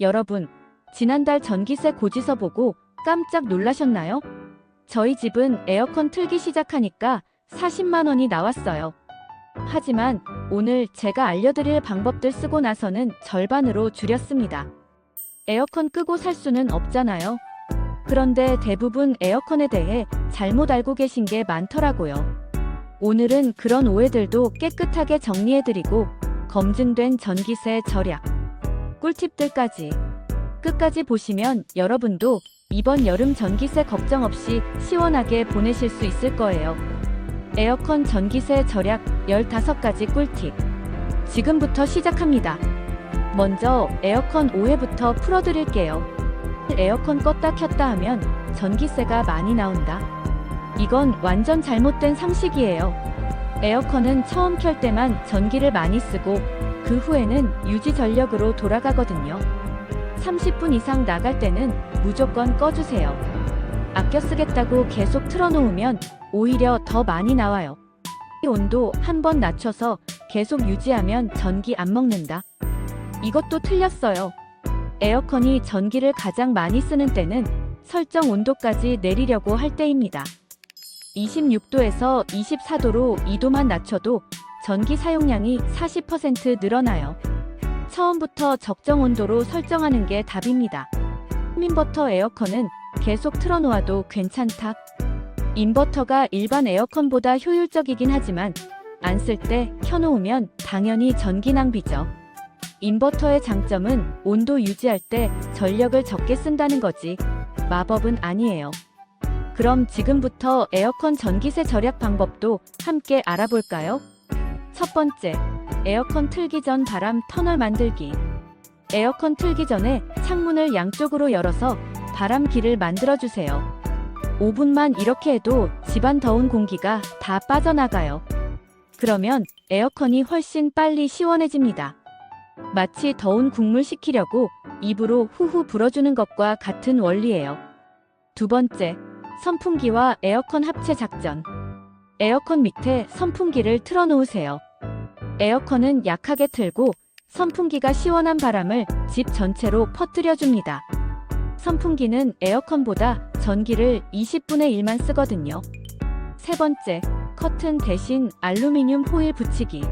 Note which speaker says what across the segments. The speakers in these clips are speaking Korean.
Speaker 1: 여러분, 지난달 전기세 고지서 보고 깜짝 놀라셨나요? 저희 집은 에어컨 틀기 시작하니까 40만 원이 나왔어요. 하지만 오늘 제가 알려드릴 방법들 쓰고 나서는 절반으로 줄였습니다. 에어컨 끄고 살 수는 없잖아요. 그런데 대부분 에어컨에 대해 잘못 알고 계신 게 많더라고요. 오늘은 그런 오해들도 깨끗하게 정리해드리고 검증된 전기세 절약, 꿀팁들까지 끝까지 보시면 여러분도 이번 여름 전기세 걱정 없이 시원하게 보내실 수 있을 거예요. 에어컨 전기세 절약 15가지 꿀팁. 지금부터 시작합니다. 먼저 에어컨 오해부터 풀어드릴게요. 에어컨 껐다 켰다 하면 전기세가 많이 나온다. 이건 완전 잘못된 상식이에요. 에어컨은 처음 켤 때만 전기를 많이 쓰고 그 후에는 유지 전력으로 돌아가거든요. 30분 이상 나갈 때는 무조건 꺼주세요. 아껴 쓰겠다고 계속 틀어놓으면 오히려 더 많이 나와요. 이 온도 한 번 낮춰서 계속 유지하면 전기 안 먹는다. 이것도 틀렸어요. 에어컨이 전기를 가장 많이 쓰는 때는 설정 온도까지 내리려고 할 때입니다. 26도에서 24도로 2도만 낮춰도 전기 사용량이 40% 늘어나요. 처음부터 적정 온도로 설정하는 게 답입니다. 인버터 에어컨은 계속 틀어놓아도 괜찮다. 인버터가 일반 에어컨보다 효율적이긴 하지만 안 쓸 때 켜놓으면 당연히 전기 낭비죠. 인버터의 장점은 온도 유지할 때 전력을 적게 쓴다는 거지. 마법은 아니에요. 그럼 지금부터 에어컨 전기세 절약 방법도 함께 알아볼까요? 첫 번째, 에어컨 틀기 전 바람 터널 만들기. 에어컨 틀기 전에 창문을 양쪽으로 열어서 바람기를 만들어 주세요. 5분만 이렇게 해도 집안 더운 공기가 다 빠져나가요. 그러면 에어컨이 훨씬 빨리 시원해집니다. 마치 더운 국물 식히려고 입으로 후후 불어주는 것과 같은 원리예요. 두 번째, 선풍기와 에어컨 합체 작전. 에어컨 밑에 선풍기를 틀어놓으세요. 에어컨은 약하게 틀고 선풍기가 시원한 바람을 집 전체로 퍼뜨려줍니다. 선풍기는 에어컨보다 전기를 20분의 1만 쓰거든요. 세 번째, 커튼 대신 알루미늄 호일 붙이기.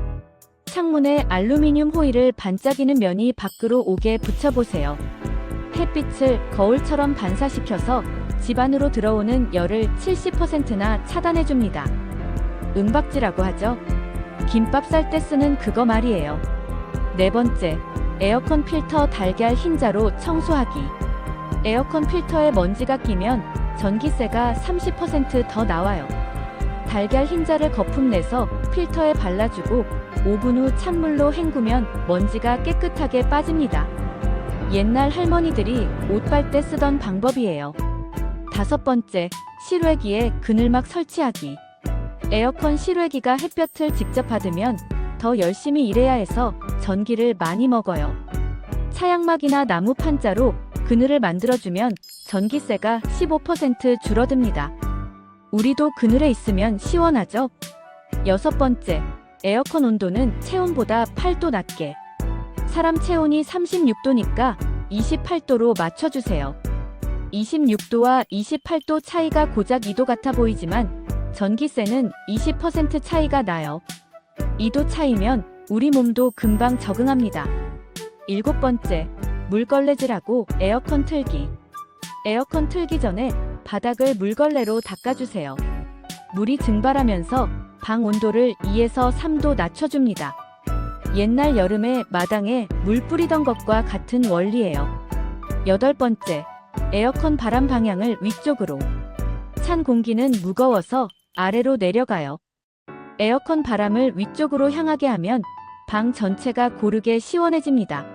Speaker 1: 창문에 알루미늄 호일을 반짝이는 면이 밖으로 오게 붙여보세요. 햇빛을 거울처럼 반사시켜서 집 안으로 들어오는 열을 70%나 차단해줍니다. 은박지라고 하죠. 김밥 쌀 때 쓰는 그거 말이에요. 네 번째, 에어컨 필터 달걀 흰자로 청소하기. 에어컨 필터에 먼지가 끼면 전기세가 30%더 나와요. 달걀 흰자를 거품 내서 필터에 발라주고 5분 후 찬물로 헹구면 먼지가 깨끗하게 빠집니다. 옛날 할머니들이 옷 빨 때 쓰던 방법이에요. 다섯 번째, 실외기에 그늘막 설치하기. 에어컨 실외기가 햇볕을 직접 받으면 더 열심히 일해야 해서 전기를 많이 먹어요. 차양막이나 나무 판자로 그늘을 만들어주면 전기세가 15% 줄어듭니다. 우리도 그늘에 있으면 시원하죠? 여섯 번째, 에어컨 온도는 체온보다 8도 낮게. 사람 체온이 36도니까 28도로 맞춰주세요. 26도와 28도 차이가 고작 2도 같아 보이지만 전기세는 20% 차이가 나요. 2도 차이면 우리 몸도 금방 적응합니다. 일곱 번째, 물걸레질하고 에어컨 틀기. 에어컨 틀기 전에 바닥을 물걸레로 닦아주세요. 물이 증발하면서 방 온도를 2에서 3도 낮춰줍니다. 옛날 여름에 마당에 물 뿌리던 것과 같은 원리예요. 여덟 번째, 에어컨 바람 방향을 위쪽으로. 찬 공기는 무거워서 아래로 내려가요. 에어컨 바람을 위쪽으로 향하게 하면 방 전체가 고르게 시원해집니다.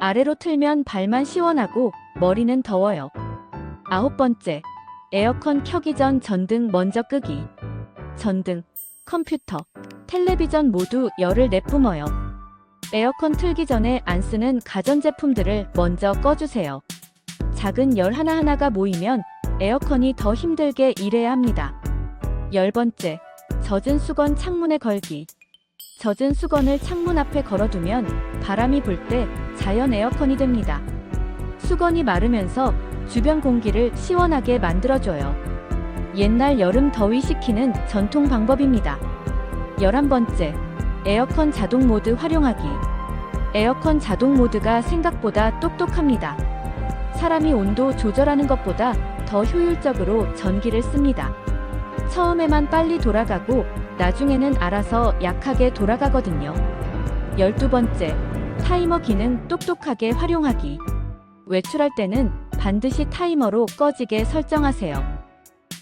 Speaker 1: 아래로 틀면 발만 시원하고 머리는 더워요. 아홉 번째, 에어컨 켜기 전 전등 먼저 끄기. 전등, 컴퓨터, 텔레비전 모두 열을 내뿜어요. 에어컨 틀기 전에 안 쓰는 가전제품들을 먼저 꺼주세요. 작은 열 하나하나가 모이면 에어컨이 더 힘들게 일해야 합니다. 열 번째, 젖은 수건 창문에 걸기. 젖은 수건을 창문 앞에 걸어두면 바람이 불 때 자연 에어컨이 됩니다. 수건이 마르면서 주변 공기를 시원하게 만들어줘요. 옛날 여름 더위 식히는 전통 방법입니다. 11번째, 에어컨 자동 모드 활용하기. 에어컨 자동 모드가 생각보다 똑똑합니다. 사람이 온도 조절하는 것보다 더 효율적으로 전기를 씁니다. 처음에만 빨리 돌아가고 나중에는 알아서 약하게 돌아가거든요. 12번째, 타이머 기능 똑똑하게 활용하기. 외출할 때는 반드시 타이머로 꺼지게 설정하세요.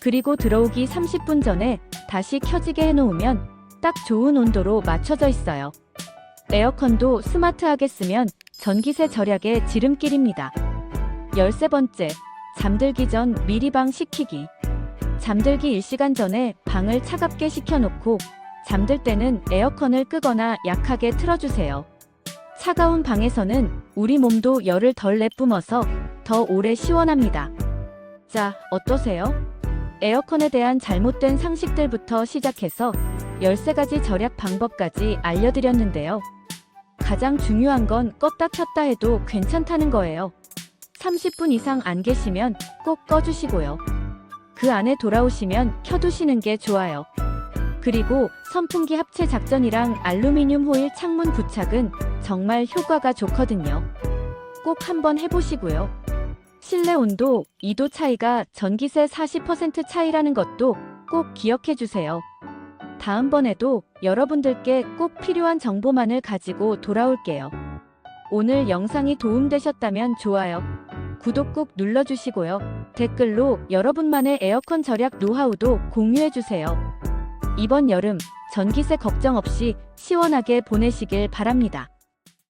Speaker 1: 그리고 들어오기 30분 전에 다시 켜지게 해놓으면 딱 좋은 온도로 맞춰져 있어요. 에어컨도 스마트하게 쓰면 전기세 절약의 지름길입니다. 13번째, 잠들기 전 미리 방 식히기. 잠들기 1시간 전에 방을 차갑게 식혀놓고 잠들 때는 에어컨을 끄거나 약하게 틀어주세요. 차가운 방에서는 우리 몸도 열을 덜 내뿜어서 더 오래 시원합니다. 자, 어떠세요? 에어컨에 대한 잘못된 상식들부터 시작해서 13가지 절약 방법까지 알려드렸는데요. 가장 중요한 건 껐다 켰다 해도 괜찮다는 거예요. 30분 이상 안 계시면 꼭 꺼주시고요. 그 안에 돌아오시면 켜두시는 게 좋아요. 그리고 선풍기 합체 작전이랑 알루미늄 호일 창문 부착은 정말 효과가 좋거든요. 꼭 한번 해보시고요. 실내 온도 2도 차이가 전기세 40% 차이라는 것도 꼭 기억해 주세요. 다음번에도 여러분들께 꼭 필요한 정보만을 가지고 돌아올게요. 오늘 영상이 도움되셨다면 좋아요, 구독 꼭 눌러주시고요. 댓글로 여러분만의 에어컨 절약 노하우도 공유해주세요. 이번 여름 전기세 걱정 없이 시원하게 보내시길 바랍니다.